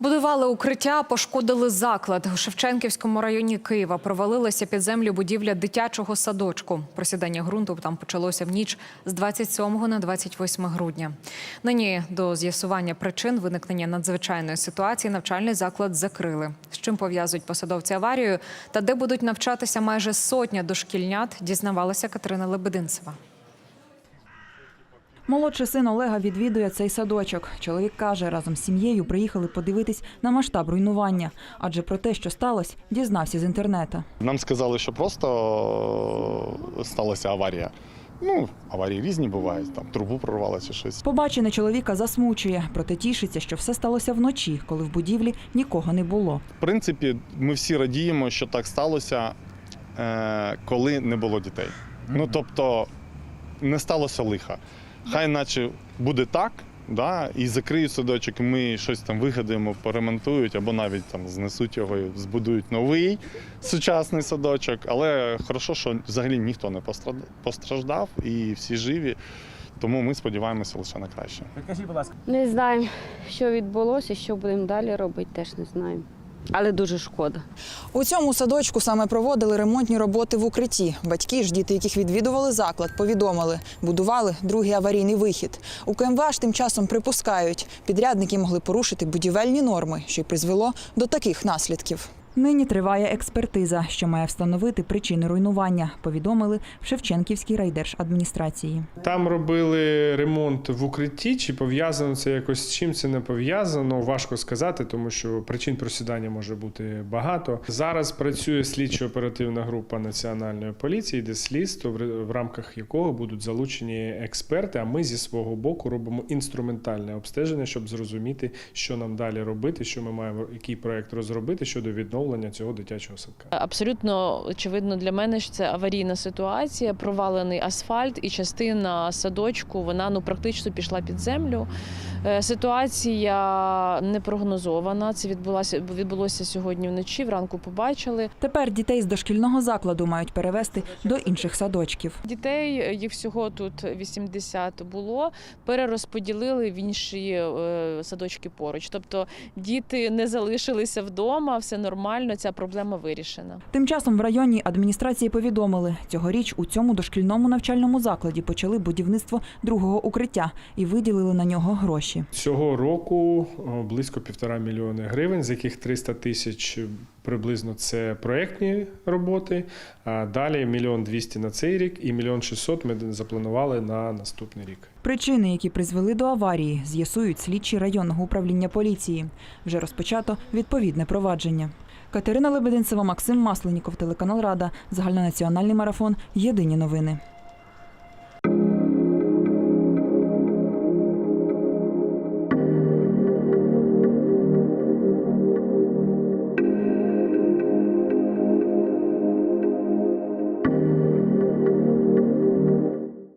Будували укриття, пошкодили заклад. У Шевченківському районі Києва провалилася під землю будівля дитячого садочку. Просідання ґрунту там почалося в ніч з 27 на 28 грудня. Нині до з'ясування причин виникнення надзвичайної ситуації навчальний заклад закрили. З чим пов'язують посадовці аварію та де будуть навчатися майже сотня дошкільнят, дізнавалася Катерина Лебединцева. Молодший син Олега відвідує цей садочок. Чоловік каже, разом з сім'єю приїхали подивитись на масштаб руйнування. Адже про те, що сталося, дізнався з інтернету. Нам сказали, що просто сталася аварія. Ну, аварії різні бувають, там трубу прорвало чи щось. Побачене чоловіка засмучує, проте тішиться, що все сталося вночі, коли в будівлі нікого не було. В принципі, ми всі радіємо, що так сталося, е, коли не було дітей. Ну тобто не сталося лиха. Хай наче буде так, да, і закриють садочок, і ми щось там вигадаємо, поремонтують, або навіть там знесуть його і збудують новий сучасний садочок. Але хорошо, що взагалі ніхто не пострад- постраждав і всі живі. Тому ми сподіваємося лише на краще. Підкажіть, будь ласка, Не знаємо, що відбулося, що будемо далі робити, теж не знаємо. Але дуже шкода. У цьому садочку саме проводили ремонтні роботи в укритті. Батьки ж діти, яких відвідували заклад, повідомили, будували другий аварійний вихід. У КМВА тим часом припускають, підрядники могли порушити будівельні норми, що й призвело до таких наслідків. Нині триває експертиза, що має встановити причини руйнування. Повідомили в Шевченківській райдержадміністрації. Там робили ремонт в укритті. Чи пов'язано це якось з чим це не пов'язано? Важко сказати, тому що причин просідання може бути багато. Зараз працює слідчо-оперативна група національної поліції, де слідство, в- рамках якого будуть залучені експерти. А ми зі свого боку робимо інструментальне обстеження, щоб зрозуміти, що нам далі робити, що ми маємо який проект розробити щодо відновлення цього дитячого садка. Абсолютно очевидно для мене, що це аварійна ситуація, провалений асфальт, і частина садочку вона ну практично пішла під землю. Е, Ситуація не прогнозована. Це відбулося відбулося сьогодні вночі. Вранку побачили. Тепер дітей з дошкільного закладу мають перевести до інших садочків. Дітей е, їх всього тут 80 було. Перерозподілили в інші е, садочки поруч. Тобто діти не залишилися вдома, все нормально. Ця проблема вирішена. Тим часом в районній адміністрації повідомили, цьогоріч у цьому дошкільному навчальному закладі почали будівництво другого укриття і виділили на нього гроші. Цього року близько півтора мільйони гривень, з яких 300 тисяч приблизно це проєктні роботи. А далі мільйон двісті на цей рік і мільйон шістсот ми запланували на наступний рік. Причини, які призвели до аварії, з'ясують слідчі районного управління поліції. Вже розпочато відповідне провадження. Катерина Лебединцева, Максим Масленіков, телеканал Рада, загальнонаціональний марафон. Єдині новини.